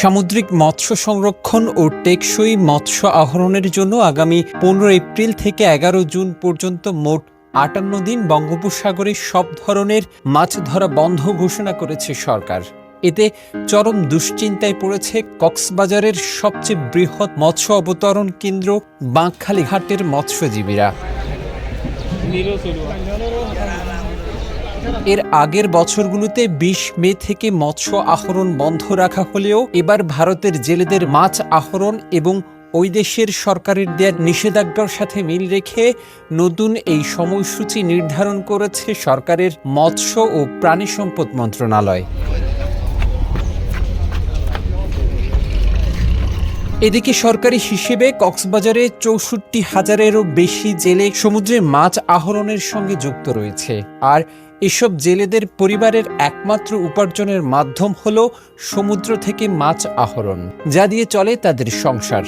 সামুদ্রিক মৎস্য সংরক্ষণ ও টেকসই মৎস্য আহরণের জন্য আগামী পনেরো এপ্রিল থেকে এগারো জুন পর্যন্ত মোট আটান্ন দিন বঙ্গোপসাগরে সব ধরনের মাছ ধরা বন্ধ ঘোষণা করেছে সরকার। এতে চরম দুশ্চিন্তায় পড়েছে কক্সবাজারের সবচেয়ে বৃহৎ মৎস্য অবতরণ কেন্দ্র বাঁকখালী ঘাটের মৎস্যজীবীরা। এর আগের বছরগুলোতে বিশ মে থেকে মৎস্য আহরণ বন্ধ রাখা হলেও এবার ভারতের জেলেদের মাছ আহরণ এবং ওই দেশের সরকারের দেওয়ার নিষেধাজ্ঞার সাথে মিল রেখে নতুন এই সময়সূচি নির্ধারণ করেছে সরকারের মৎস্য ও প্রাণী সম্পদ মন্ত্রণালয়। এদিকে সরকারি হিসেবে কক্সবাজারে চৌষট্টি হাজারেরও বেশি জেলে সমুদ্রে মাছ আহরণের সঙ্গে যুক্ত রয়েছে। আর এসব জেলেদের পরিবারের একমাত্র উপার্জনের মাধ্যম হল সমুদ্র থেকে মাছ আহরণ, যা দিয়ে চলে তাদের সংসার।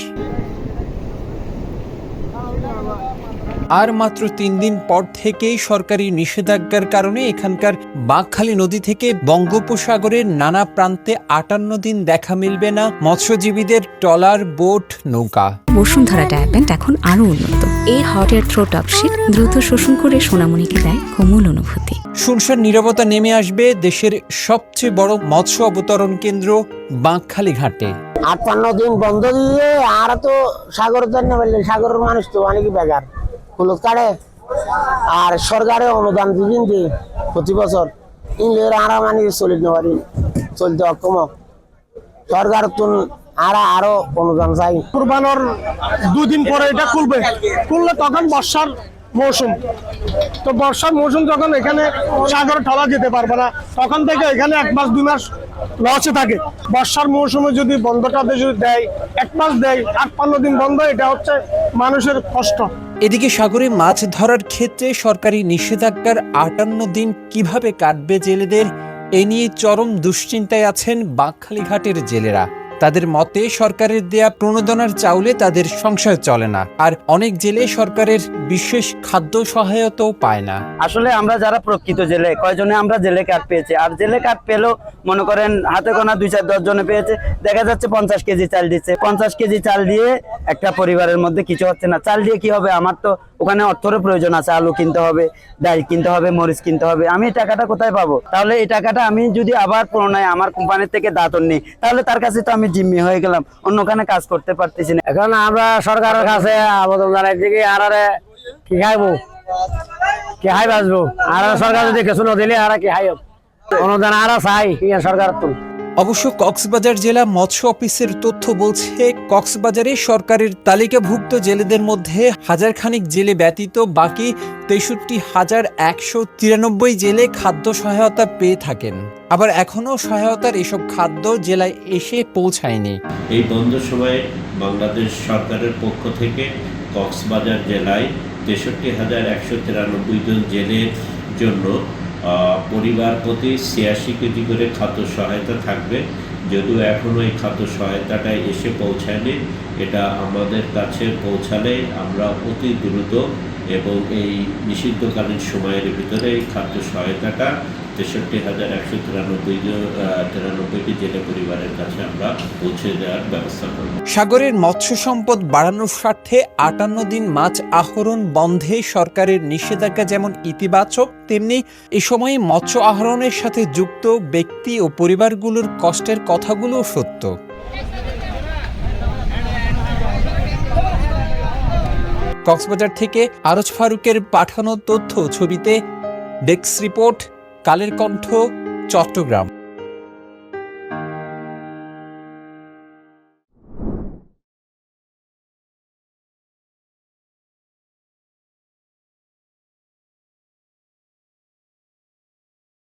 আর মাত্র তিন দিন পর থেকেই সরকারি নিষেধাজ্ঞার কারণে এখানকার বাঁকখালী নদী থেকে বঙ্গোপসাগরের নানা প্রান্তে আটান্ন দিন দেখা মিলবে না মৎস্যজীবীদের ট্রলার, বোট, নৌকা। বসুন্ধরা ডায়াপেন্ট এখন আরও উন্নত। এই হট এয়ার থ্রো টপশিট দ্রুত শোষণ করে সোনামণিকে দেয় কোমল অনুভূতি। শুনশান নীরবতা নেমে আসবে দেশের সবচেয়ে বড় মৎস্য অবতরণ কেন্দ্র বাঁকখালী ঘাটে আটান্ন দিন বন্ধ দিয়ে আর তো সাগর জন্য সাগরের মানুষ তো অনেক বেকার। হলুদ কাড়ে আর সরকারে অনুদান দিদিন দি প্রতি বছর। ইংলের আরা মানে চলিতে পারি চলতে অক্ষম সরকার তো আর আরও অনুদান চাই। কুরবানোর দুদিন পরে এটা খুলবে। খুললে তখন বর্ষার মৌসুম। তো বর্ষার মৌসুম যখন এখানে সাগরে ঠলা যেতে পারবে না, তখন থেকে এখানে এক মাস, দুই মাস লসে থাকে। বর্ষার মৌসুমে যদি বন্ধটাতে যদি দেয়, এক মাস দেয় আট পনেরো দিন বন্ধ, এটা হচ্ছে মানুষের কষ্ট। এদিকে সাগরে মাছ ধরার ক্ষেত্রে সরকারি নিষেধাজ্ঞার আটান্ন দিন কীভাবে কাটবে জেলেদের, এ নিয়ে চরম দুশ্চিন্তায় আছেন বাঁকখালী ঘাটের জেলেরা। তাদের মতে সরকারের দেয়া প্রণোদনার চাউলে তাদের সংসার চলে না, আর অনেক জেলে সরকারের বিশেষ খাদ্য সহায়তাও পায় না। আসলে আমরা যারা প্রকৃত জেলে, কয়জনে আমরা জেলে কার্ড পেয়েছি, আর জেলে কার্ড পেলেও মনে করেন হাতে গোনা দুই চার দশ জনে পেয়েছে, দেখা যাচ্ছে পঞ্চাশ কেজি চাল দিচ্ছে। পঞ্চাশ কেজি চাল দিয়ে একটা পরিবারের মধ্যে কিছু হচ্ছে না। চাল দিয়ে কি হবে? আমার তো ওখানে অর্থের প্রয়োজন আছে, আলু কিনতে হবে, ডাল কিনতে হবে, মরিচ কিনতে হবে। আমি এই টাকাটা কোথায় পাবো? তাহলে এই টাকাটা আমি যদি আবার পুনরায় আমার কোম্পানির থেকে দাঁতন নিই, তাহলে তার কাছে তো আমি জিম্মি হয়ে গেলাম, অন্যখানে কাজ করতে পারতেছি না। এখন আমরা সরকারের কাছে আবেদন জানাইছি কি আর কি খাইবো? কি খাই বাঁচবো? আর সরকার যদি কিছু না দিলে আর কি খাই অনুদান আর চাই সরকার তো। অবশ্য কক্সবাজার জেলা মৎস্য অফিসের তথ্য বলছে, কক্সবাজারে সরকারের তালিকাভুক্ত জেলেদের মধ্যে হাজার খানিক জেলে ব্যতীত বাকি তেষট্টি হাজার একশো তিরানব্বই জেলে খাদ্য সহায়তা পেয়ে থাকেন। আবার এখনও সহায়তার এসব খাদ্য জেলায় এসে পৌঁছায়নি। এই বন্ধ সময়ে বাংলাদেশ সরকারের পক্ষ থেকে কক্সবাজার জেলায় তেষট্টি হাজার একশো তিরানব্বই জন জেলের জন্য পরিবার প্রতি ছিয়াশি কেজি করে খাদ্য সহায়তা থাকবে। যদিও এখনও এই খাদ্য সহায়তাটা এসে পৌঁছায়নি, এটা আমাদের কাছে পৌঁছালে আমরা অতি দ্রুত এবং এই নিষিদ্ধকালীন সময়ের ভিতরে এই খাদ্য সহায়তাটা তেষট্টি হাজার একশো তিরানব্বই তিরানব্বইটি জেলে পরিবারের কাছে আমরা পৌঁছে দেওয়ার ব্যবস্থা করব। সাগরের মৎস্য সম্পদ বাড়ানোর স্বার্থে আটান্ন দিন মাছ আহরণ বন্ধে সরকারের নিষেধাজ্ঞা যেমন ইতিবাচক, তেমনি এ সময়ে মৎস্য আহরণের সাথে যুক্ত ব্যক্তি ও পরিবারগুলোর কষ্টের কথাগুলোও সত্য। কক্সবাজার থেকে আরজ ফারুকের পাঠানো তথ্য ছবিতে ডেস্ক রিপোর্ট কালের কণ্ঠ চট্টগ্রাম।